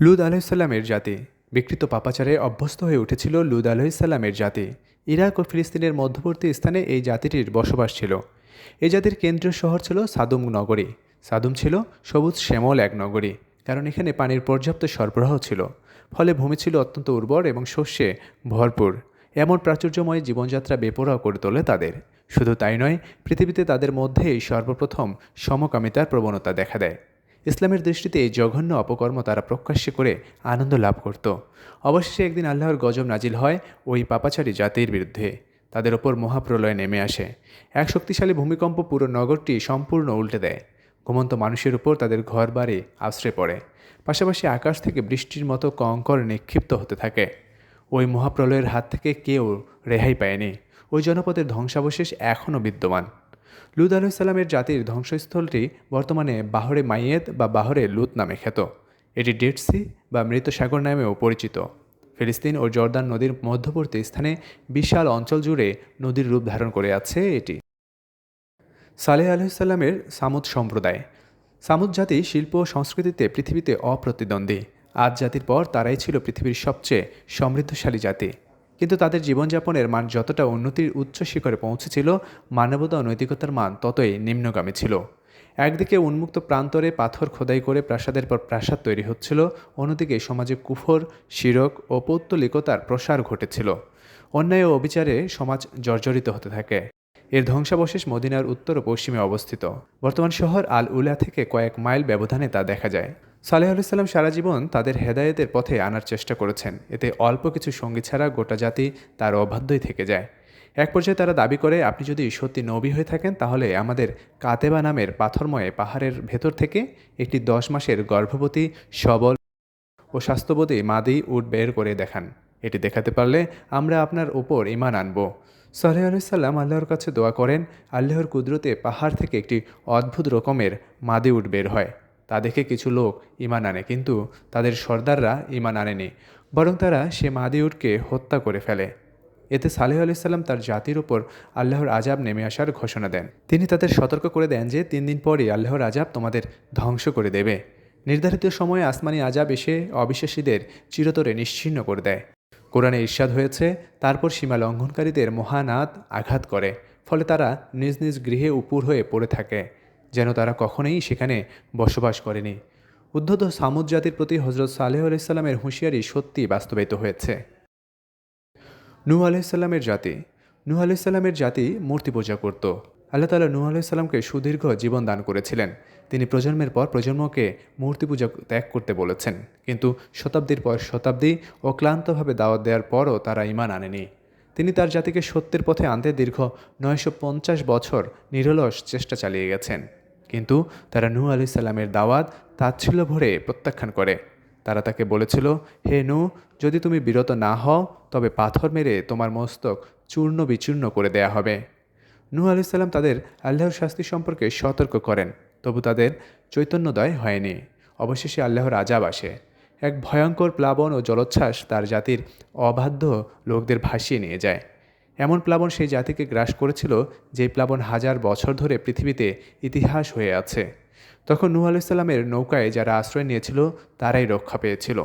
Lud আলাইসাল্লামের জাতি। বিকৃত পাপাচারে অভ্যস্ত হয়ে উঠেছিল লুদ আলাইসাল্লামের জাতি। ইরাক ও ফিলিস্তিনের মধ্যবর্তী স্থানে এই জাতিটির বসবাস ছিল। এই জাতির কেন্দ্রীয় শহর ছিল সাদুম নগরী। সাদুম ছিল সবুজ শ্যামল এক নগরী, কারণ এখানে পানির পর্যাপ্ত সরবরাহ ছিল। ফলে ভূমি ছিল অত্যন্ত উর্বর এবং শস্যে ভরপুর। এমন প্রাচুর্যময় জীবনযাত্রা বেপরোয়া করে তোলে তাদের। শুধু তাই নয়, পৃথিবীতে তাদের মধ্যেই সর্বপ্রথম সমকামিতার প্রবণতা দেখা দেয়। ইসলামের দৃষ্টিতে এই জঘন্য অপকর্ম তারা প্রকাশ্যে করে আনন্দ লাভ করত। অবশেষে একদিন আল্লাহর গজব নাজিল হয় ওই পাপাচারী জাতির বিরুদ্ধে। তাদের ওপর মহাপ্রলয় নেমে আসে। এক শক্তিশালী ভূমিকম্প পুরো নগরটি সম্পূর্ণ উল্টে দেয়। ঘুমন্ত মানুষের উপর তাদের ঘর বাড়ি আশ্রয় পড়ে। পাশাপাশি আকাশ থেকে বৃষ্টির মতো কঙ্কর নিক্ষিপ্ত হতে থাকে। ওই মহাপ্রলয়ের হাত থেকে কেউ রেহাই পায়নি। ওই জনপদের ধ্বংসাবশেষ এখনও বিদ্যমান। লুত আলাইসাল্লামের জাতির ধ্বংসস্থলটি বর্তমানে বাহরে মাইয়েত বা বাহরে লুত নামে খ্যাত। এটি ডেড সি বা মৃত সাগর নামেও পরিচিত। ফিলিস্তিন ও জর্দান নদীর মধ্যবর্তী স্থানে বিশাল অঞ্চল জুড়ে নদীর রূপ ধারণ করে আছে এটি। সালেহ আলহিসাল্লামের সামুদ সম্প্রদায়। সামুদ জাতি শিল্প ও সংস্কৃতিতে পৃথিবীতে অপ্রতিদ্বন্দ্বী। আজ জাতির পর তারাই ছিল পৃথিবীর সবচেয়ে সমৃদ্ধশালী জাতি। কিন্তু তাদের জীবনযাপনের মান যতটা উন্নতির উচ্চ শিখরে পৌঁছেছিল, মানবতা ও নৈতিকতার মান ততই নিম্নগামী ছিল। একদিকে উন্মুক্ত প্রান্তরে পাথর খোদাই করে প্রাসাদের পর প্রাসাদ তৈরি হচ্ছিল, অন্যদিকে সমাজে কুফর, শিরক ও পৌত্তলিকতার প্রসার ঘটেছিল। অন্যায় ও অবিচারে সমাজ জর্জরিত হতে থাকে। এর ধ্বংসাবশেষ মদিনার উত্তর ও পশ্চিমে অবস্থিত। বর্তমান শহর আল উলা থেকে কয়েক মাইল ব্যবধানে তা দেখা যায়। সালেহ আলুসাল্লাম সারা জীবন তাদের হেদায়েতের পথে আনার চেষ্টা করেছেন। এতে অল্প কিছু সঙ্গী ছাড়া গোটা জাতি তার অবাধ্যই থেকে যায়। এক পর্যায়ে তারা দাবি করে, আপনি যদি সত্যি নবী হয়ে থাকেন, তাহলে আমাদের কাতেবা নামের পাথরময়ে পাহাড়ের ভেতর থেকে একটি দশ মাসের গর্ভবতী, সবল ও স্বাস্থ্যবোধী মাদি উট বের করে দেখান। এটি দেখাতে পারলে আমরা আপনার ওপর ইমান আনব। সালেহ আলুসাল্লাম আল্লাহর কাছে দোয়া করেন, আল্লাহর কুদরতে পাহাড় থেকে একটি অদ্ভুত রকমের মাদি উট বের হয়। তা দেখে কিছু লোক ইমান আনে, কিন্তু তাদের সর্দাররা ইমান আনেনি, বরং তারা সে মাদি উটকে হত্যা করে ফেলে। এতে সালেহ আলাইসাল্লাম তার জাতির ওপর আল্লাহর আজাব নেমে আসার ঘোষণা দেন। তিনি তাদের সতর্ক করে দেন যে, তিন দিন পরই আল্লাহর আজাব তোমাদের ধ্বংস করে দেবে। নির্ধারিত সময়ে আসমানি আজাব এসে অবিশ্বাসীদের চিরতরে নিশ্চিহ্ন করে দেয়। কোরআনে ঈর্ষাদ হয়েছে, তারপর সীমা লঙ্ঘনকারীদের মহানাদ আঘাত করে, ফলে তারা নিজ নিজ গৃহে উপুর হয়ে পড়ে থাকে, যেন তারা কখনোই সেখানে বসবাস করেনি। উদ্ধত সামুদ জাতির প্রতি হজরত সালেহ আলাইসাল্লামের হুঁশিয়ারি সত্যি বাস্তবায়িত হয়েছে। নূহ আলাইসাল্লামের জাতি, নূহ আলাইসাল্লামের জাতি মূর্তি পূজা করত আল্লাহ তালা নূহ আলাইসাল্লামকে সুদীর্ঘ জীবন দান করেছিলেন। তিনি প্রজন্মের পর প্রজন্মকে মূর্তি পূজা ত্যাগ করতে বলেছেন। কিন্তু শতাব্দীর পর শতাব্দী ও ক্লান্তভাবে দাওয়াত দেওয়ার পরও তারা ইমান আনেনি। তিনি তার জাতিকে সত্যের পথে আনতে দীর্ঘ নয়শো পঞ্চাশ বছর নিরলস চেষ্টা চালিয়ে গেছেন। কিন্তু তারা নূ আলি দাওয়াত তাচ্ছিল ভরে প্রত্যাখ্যান করে। তারা তাকে বলেছিল, হে নু যদি তুমি বিরত না হও, তবে পাথর মেরে তোমার মস্তক চূর্ণ বিচূর্ণ করে দেয়া হবে। নূ আলাইসাল্লাম তাদের আল্লাহর শাস্তি সম্পর্কে সতর্ক করেন, তবু তাদের চৈতন্যদয় হয়নি। অবশেষে আল্লাহর আজাব আসে। এক ভয়ঙ্কর প্লাবন ও জলোচ্ছ্বাস তার জাতির অবাধ্য লোকদের ভাসিয়ে নিয়ে যায়। এমন প্লাবন সেই জাতিকে গ্রাস করেছিল যে প্লাবন হাজার বছর ধরে পৃথিবীতে ইতিহাস হয়ে আছে। তখন নূহ আলাইসাল্লামের নৌকায় যারা আশ্রয় নিয়েছিল, তারাই রক্ষা পেয়েছিল।